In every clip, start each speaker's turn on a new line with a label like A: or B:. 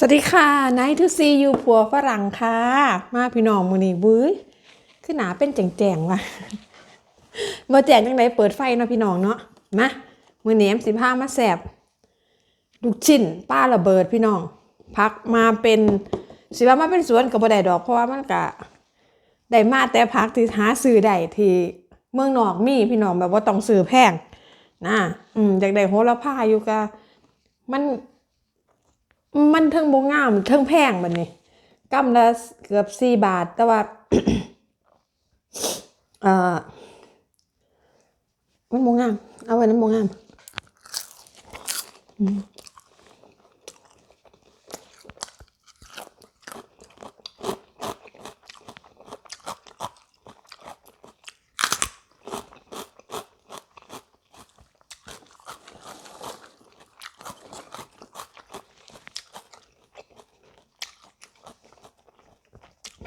A: สวัสดีค่ะไนท์ทูซียูผัวฝรั่งค่ะ มาพี่น้องมือนี้บื้ยขึ้นหนาเป็นแจงๆว่ะมาแจงยังไงเปิดไฟเนาะพี่น้องเนาะมามือเนียมสิผ้ามาแสบลูกชิ้นป้าระเบิดพี่น้องพักมาเป็นสิว่ามาเป็นสวนกับบ่ได้ดอก เพราะว่ามันกะได้มาแต่พักที่หาซื้อได้ที่เมืองนอกมีพี่น้องแบบว่าต้องซื้อแพงนะอืมอยากได้โหระพาอยู่กะมัน มันเทิงบงงามเทิงแพงบันนี้กำละเกือบสี่บาท แต่ว่าเอ่อมันบงงาม เอาไว้นั้นบงงาม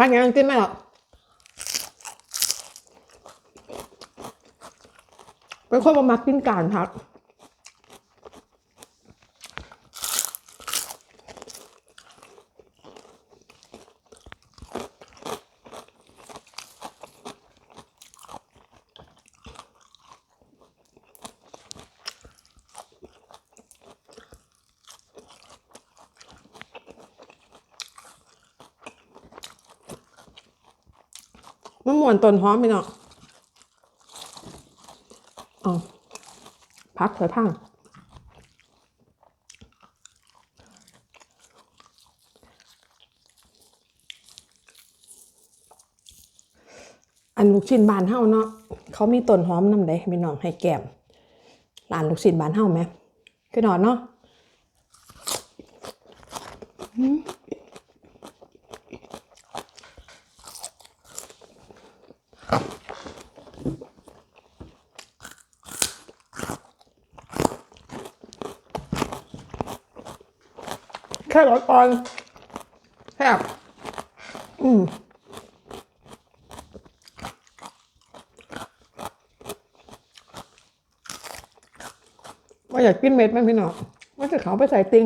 A: ถ้าอืมพักยังกินไหมหรอเป็นคนประมากินการพัก มันมวนต้นหอมไปเนาะอ๋อพักถอยพังอันลูกชิ้นบานเฮาเนาะเขามีต้นหอมนำได้พี่น้องให้แก้มร้านลูกชิ้นบานเฮาไหมคือนอนเนาะ แค่รสอ่อนแซ่บอืมว่าอยากกินเม็ดไหมพี่น้องว่าจะเขาไปใส่ติง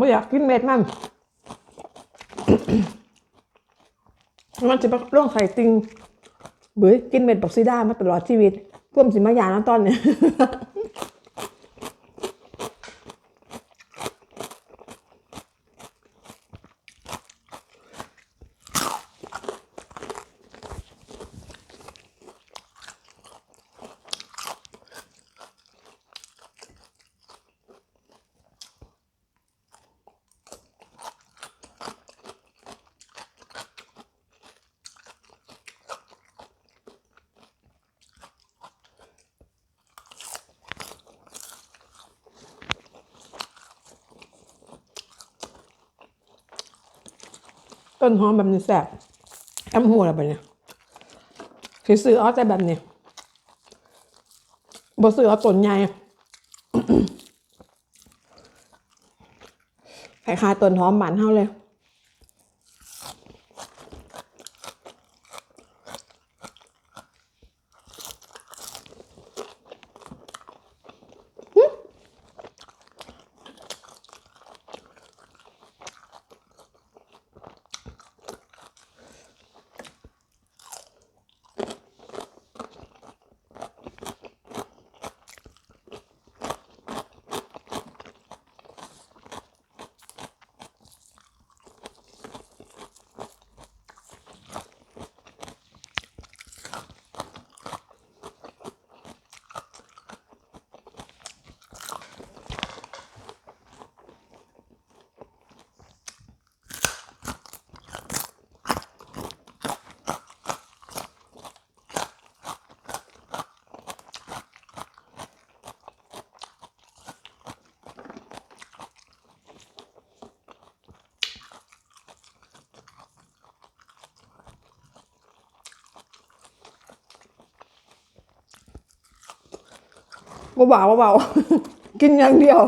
A: ไม่อยากกินเม็ดมัน มันจะเปร่องไส่ติงเบื่อกินเม็ดบอกซิด้ามาตลอดชีวิตพ่วมสิมายานะตอนเนี้ย ต้นหอมแบบนี้แซ่บแอมหัวอะไรแบบเนี้ยคือซื้อเอาแต่แบบนี้บ่ซื้อเอาต้นใหญ่ไข่คายต้นหอมหมันเท่าเลยหึ เบาๆเบาวกินอย่างเดียว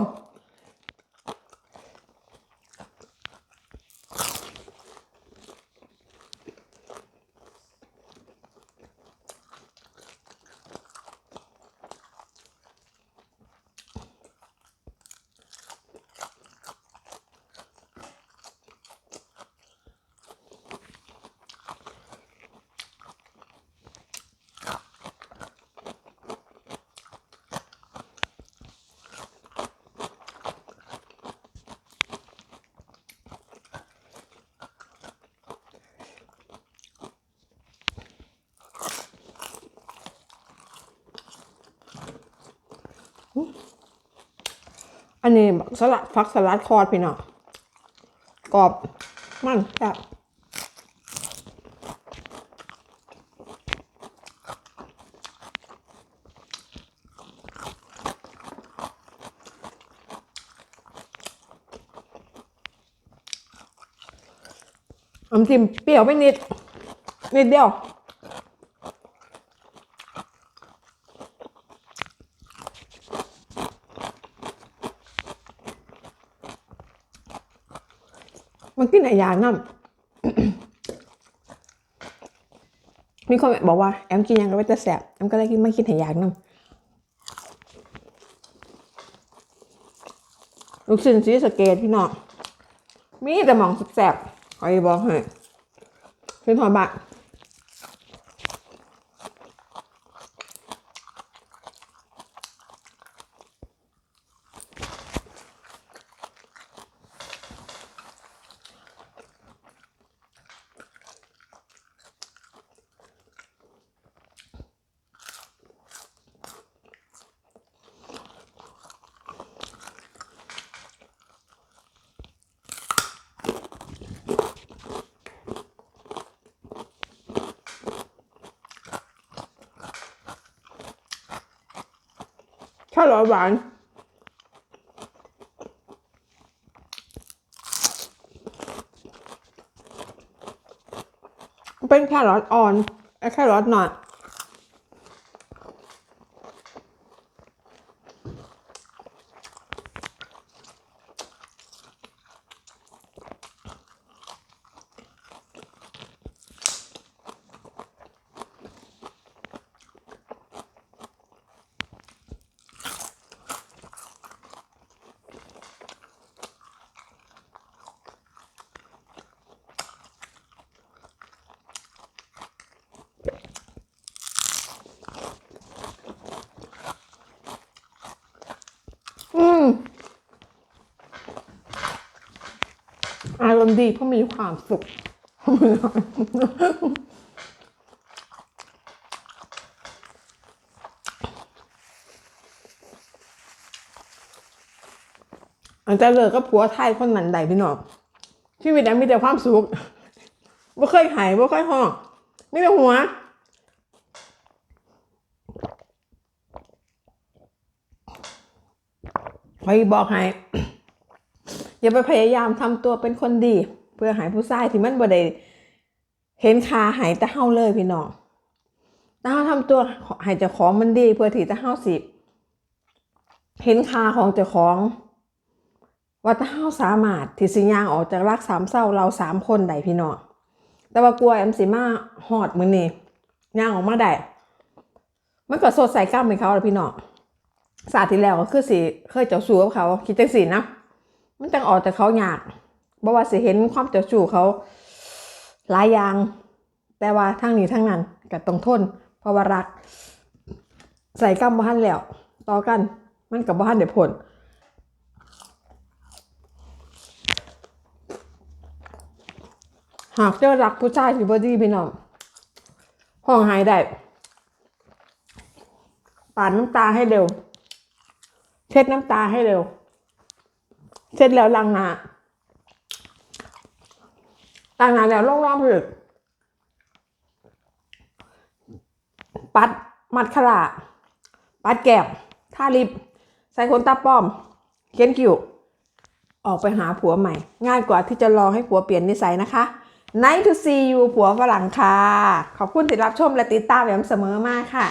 A: อันนี้สลัดฟักสลัดคอดพี่น้องกรอบมันแบบน้ำจิ้มเปรี้ยวไปนิด นิดเดียว มันกินหยอยานั่นมีคนบอกว่าแอมกินยังก็ไม่จะแสบแอมก็เลยกินไม่กินหยอยานั่นลูกชิ้นซีสเกตพี่น้องมีแต่หมองแสบคอยบอกให้ขึ้นหอยบะ แค่ร้อยหวาน เป็นแค่รอทอ่อนและแค่รอทหน่อย อืมอารมณ์ดีเพราะมีความสุขอันจะเลิกกับผัวไทยคนนั้นใดพี่น้องชีวิตนั้นมีแต่ความสุขบ่เคยหายบ่เคยห้องมีแต่หัวคอยบอกให้ อย่าไปพยายามทำตัวเป็นคนดี เพื่อหายผู้ชายที่มันบ่ได้เห็นคาหายแต่เฮาเลยพี่น้องแต่เฮาทำตัวหายเจ้าของมันดี เพื่อที่จะเฮาสิเห็นคาของเจ้าของว่าถ้าเฮาสามารถที่สิย่างออกจากรักสามเศร้าเราสามคนได้พี่น้องแต่ว่ากลัวแอมสิมาหอดมือนี่ย่างออกมาได้มันก็สดใส่กล้ามให้เขาแล้วพี่น้องศาสตร์ที่แล้วก็คือสิเคยเจ้าชู้กับเขาคิดจังสีนะ มันจังออกจากเขาอยากบ่ว่าสิเห็นความเจ้าชู้เขาหลายอย่าง แต่ว่าทั้งนี้ทั้งนั้นก็ต้องทนเพราะว่ารัก ใส่กรรมบ้านแล้ว ต่อกัน มันกับบ้านเดี๋ยวผลหากเจอรักผู้ชายที่บอดีพี่น้องห้องหายได้ปาดน้ำตาให้เร็ว เช็ดน้ำตาให้เร็ว เช็ดแล้วล้างหน้าล้างหน้าแล้วลงรอบผึกปัดมัดขลาปัดแก้มทาลิป ใส่ขนตาป้อม เขียนคิ้วออกไปหาผัวใหม่ ง่ายกว่าที่จะรอให้ผัวเปลี่ยนนิสัยนะคะ Nice to see you ผัวฝรั่งค่ะ ขอบคุณที่รับชมและติดตามแอมเสมอมากค่ะ